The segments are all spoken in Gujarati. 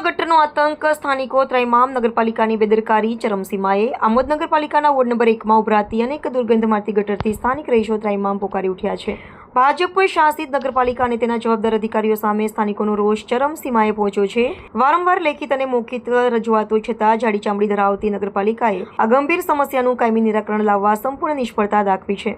આમોદમાં આતંક સ્થાનિકો ત્રયમામ નગરપાલિકાની બેદરકારી ચરમસીમાએ આમોદ નગરપાલિકાના વોર્ડ નંબર એકમાં ઉભરાતી અનેક દુર્ગંધ મારતી ગટરથી સ્થાનિક રહીશો ત્રયમામ પોકારી ઉઠ્યા છે. ભાજપ શાસિત નગરપાલિકા અને તેના જવાબદાર અધિકારીઓ સામે સ્થાનિકોનો રોષ ચરમસીમાએ પહોંચ્યો છે. વારંવાર લેખિત અને મૌખિક રજૂઆતો છતાં જાડી ચામડી ધરાવતી નગરપાલિકાએ આ ગંભીર સમસ્યાનું કાયમી નિરાકરણ લાવવા સંપૂર્ણ નિષ્ફળતા દાખવી છે.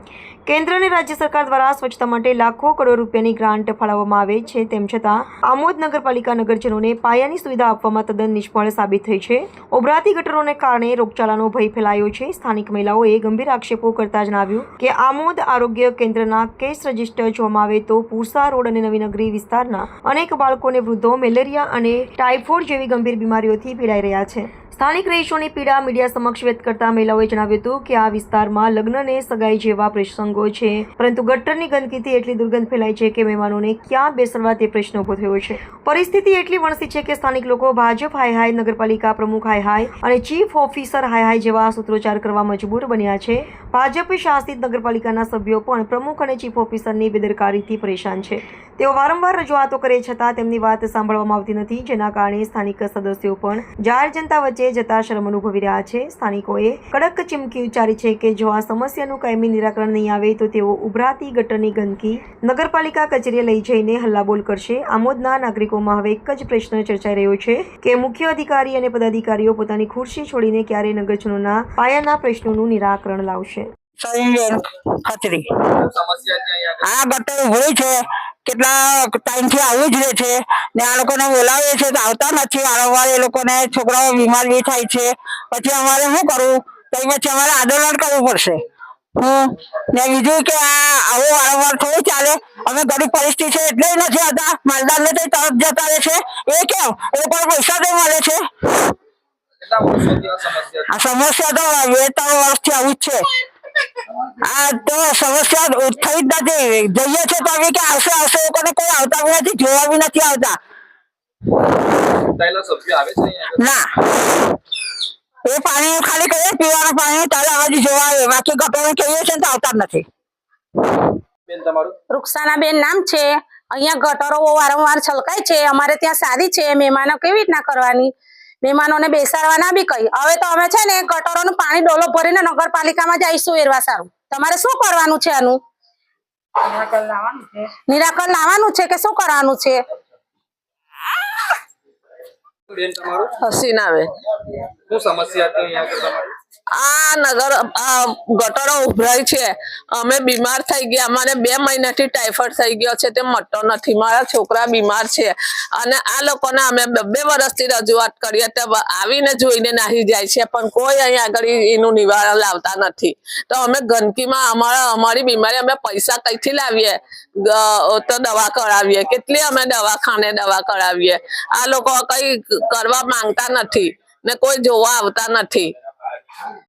કેન્દ્ર અને રાજ્ય સરકાર દ્વારા સ્વચ્છતા માટે લાખો કરોડ રૂપિયાની ગ્રાન્ટ ફાળવવામાં આવે છે, તેમ છતાં આમોદ નગરપાલિકા નગરજનોને પાયાની સુવિધા આપવામાં તદ્દન નિષ્ફળ સાબિત થઈ છે. ઉભરાતી ગટરોને કારણે રોગચાળાનો ભય ફેલાયો છે. સ્થાનિક મહિલાઓએ ગંભીર આક્ષેપો કરતા જણાવ્યું કે આમોદ આરોગ્ય કેન્દ્રના કેસ રજિસ્ટર જોવામાં આવે તો પૂરસા રોડ અને નવીનગરી વિસ્તારના અનેક બાળકોને વૃદ્ધો મેલેરિયા અને ટાઇફોઇડ જેવી ગંભીર બીમારીઓથી પીડાઈ રહ્યા છે. સ્થાનિક રહીશોની પીડા મીડિયા સમક્ષ વ્યક્ત કરતા મહિલાઓએ જણાવ્યું હતું કે આ વિસ્તારમાં લગ્ન અને સગાઈ જેવા પ્રસંગો છે. પરંતુ ગટરની ગંદકીથી એટલી દુર્ગંધ ફેલાય છે કે મહેમાનોને ક્યાં બેસવા તે પ્રશ્ન ઊભો થયો છે. પરિસ્થિતિ એટલી વણસી છે કે સ્થાનિક લોકો ભાજપ હાય હાય, નગરપાલિકા પ્રમુખ હાય હાય અને ચીફ ઓફિસર હાય હાય જેવા સૂત્રોચ્ચાર કરવા મજબૂર બન્યા છે. ભાજપ શાસિત નગરપાલિકાના સભ્યો પણ પ્રમુખ અને ચીફ ઓફિસરની બેદરકારીથી પરેશાન છે. તેઓ વારંવાર રજૂઆતો કરે છતાં તેમની વાત સાંભળવામાં આવતી નથી, જેના કારણે સ્થાનિક સદસ્યો પણ જાહેર જનતા વચ્ચે જતા શરમ અનુભવી રહ્યા છે. સ્થાનિકોએ કડક ચીમકી ઉચ્ચારી છે કે જો આ સમસ્યાનું કાયમી નિરાકરણ નહીં આવે તો તેઓ ઉભરાતી ગટરની ગંદકી નગરપાલિકા કચેરીએ લઈ જઈને હલ્લાબોલ કરશે. આમોદના નાગરિકોમાં હવે એક જ પ્રશ્ન ચર્ચાઈ રહ્યો છે કે મુખ્ય અધિકારી અને પદાધિકારીઓ પોતાની ખુરશી છોડીને ક્યારે નગરજનોના પાયાના પ્રશ્નોનું નિરાકરણ લાવશે? હા ખત્રી હોય છે. કેટલા ટાઈમથી આવું જ રહે છે. ને આ લોકોને બોલાવીએ છે તો આવતા નથી. વારંવાર એ લોકોને છોકરાઓ બીમાર બી થાય છે. પછી અમારે શું કરવું? તો પછી અમારે આંદોલન કરવું પડશે. હું ને બીજું કે આ આવું વારંવાર થોડું ચાલે. અમે ગરીબ પરિસ્થિતિ છે એટલે નથી આવતા. માલદારને તો તરત જતા રહે છે. એ કેમ? એ લોકોને પૈસા તો મળે છે. આ સમસ્યા તો બે ત્રણ વર્ષથી આવું જ છે. આ તો સમસ્યા થઈ જ નથી. જઈએ છે તો કે આવશે આવશે એ લોકોને કોઈ આવતા બી નથી જોવા બી નથી આવતા. ચૂંટાયેલા સભ્યો આવે છે અહીંયા ના. એ પાણી ખાલી કહીએ પીવાનું પાણી તારે અવાજ જોવા આવે. બાકી ગટરો કહીએ છે ને તો આવતા જ નથી. બેન રૂક્ષાના બેન નામ છે. અહીંયા ગટરો વારંવાર છલકાય છે. અમારે ત્યાં સારી છે. મહેમાનો કેવી રીતના કરવાની? મહેમાનોને બેસાડવાના બી કહી. હવે તો અમે છે ને ગટરોનું પાણી ડોલો ભરીને નગરપાલિકામાં જઈશું એરવા સારું. તમારે શું કરવાનું છે આનું નિરાકરણ લાવવાનું છે. કે શું કરવાનું છે? હસીનાબેન શું સમસ્યા હતી અહીંયા આ નગર, આ ગટરો ઉભરાય છે. અમે બીમાર થઈ ગયા. અમારે બે મહિનાથી ટાઈફોઈડ થઈ ગયો છે. તે મટતો નથી. મારા છોકરા બીમાર છે. અને આ લોકોને અમે બે વર્ષથી રજૂઆત કરીએ તો આવીને જોઈને નાહી જાય છે. પણ કોઈ અહીંયા આગળ એનું નિવારણ લાવતા નથી. તો અમે ગંદકીમાં અમારા, અમારી બીમારી અમે પૈસા કઈથી લાવીએ? તો દવા કરાવીએ કેટલી અમે દવાખાને દવા કરાવીએ આ લોકો કઈ કરવા માંગતા નથી. ને કોઈ જોવા આવતા નથી. how